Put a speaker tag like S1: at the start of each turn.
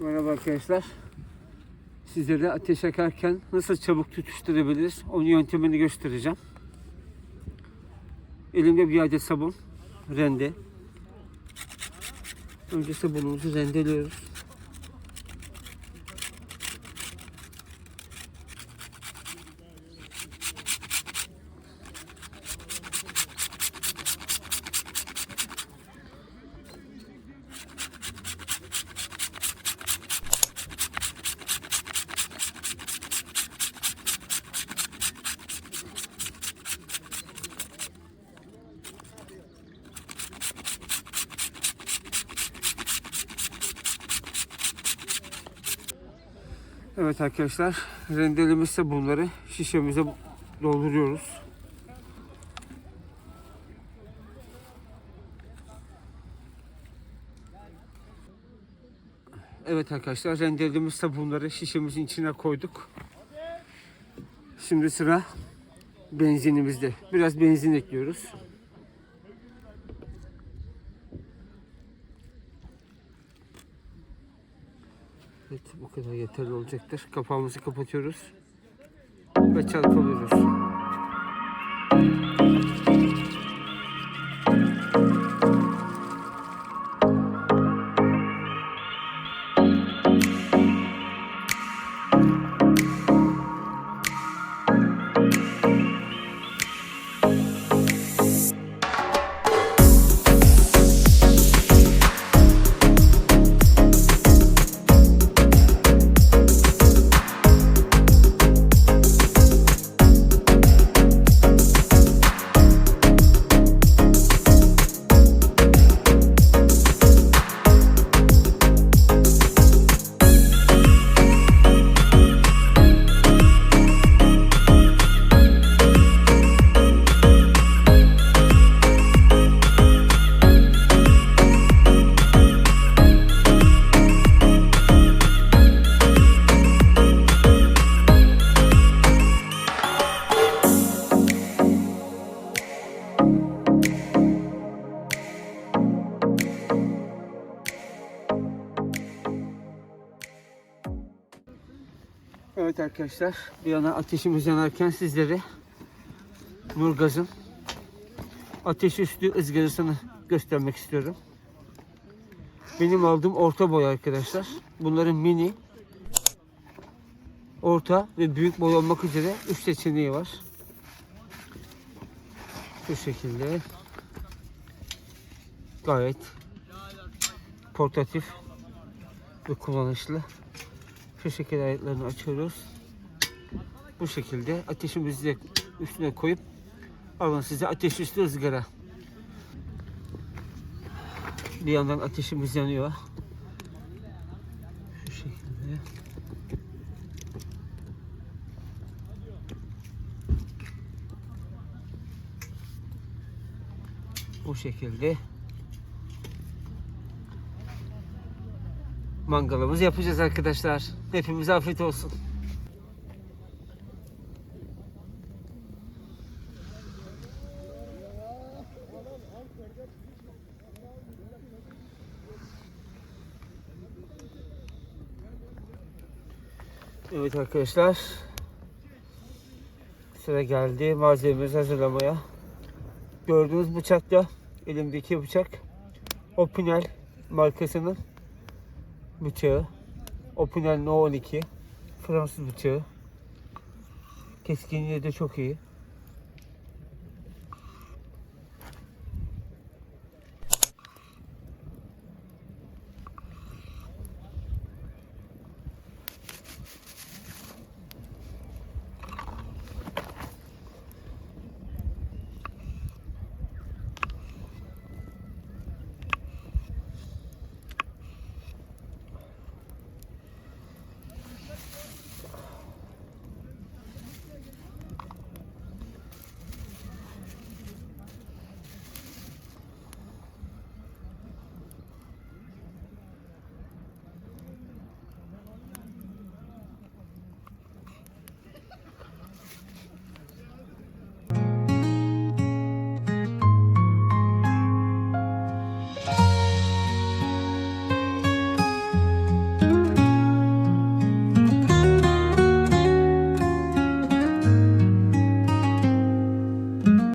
S1: Merhaba arkadaşlar. Sizlere ateş yakarken nasıl çabuk tutuşturabiliriz onun yöntemini göstereceğim. Elimde bir adet sabun, rende. Önce sabunumuzu rendeliyoruz. Evet arkadaşlar, rendeleme sabunları şişemize dolduruyoruz. Evet arkadaşlar, rendelediğimiz sabunları şişemizin içine koyduk. Şimdi sıra benzinimizde. Biraz benzin ekliyoruz. Evet, bu kadar yeterli olacaktır. Kapağımızı kapatıyoruz ve çalkalıyoruz. Evet arkadaşlar, bir yana ateşimiz yanarken sizlere Nurgaz'ın ateş üstü ızgarasını göstermek istiyorum. Benim aldığım orta boy arkadaşlar. Bunların mini, orta ve büyük boy olmak üzere 3 seçeneği var. Bu şekilde gayet portatif ve kullanışlı. Şu şekilde ayaklarını açıyoruz. Bu şekilde ateşimizi de üstüne koyup alın size ateş üstü ızgara. Bir yandan ateşimiz yanıyor. Şu şekilde. Bu şekilde mangalımızı yapacağız arkadaşlar. Hepimize afiyet olsun. Evet arkadaşlar. Sıra geldi malzememizi hazırlamaya. Gördüğünüz bıçak da elimdeki bıçak Opinel markasının bıçağı. Opinel No 12. Fransız bıçağı. Keskinliği de çok iyi. Thank you.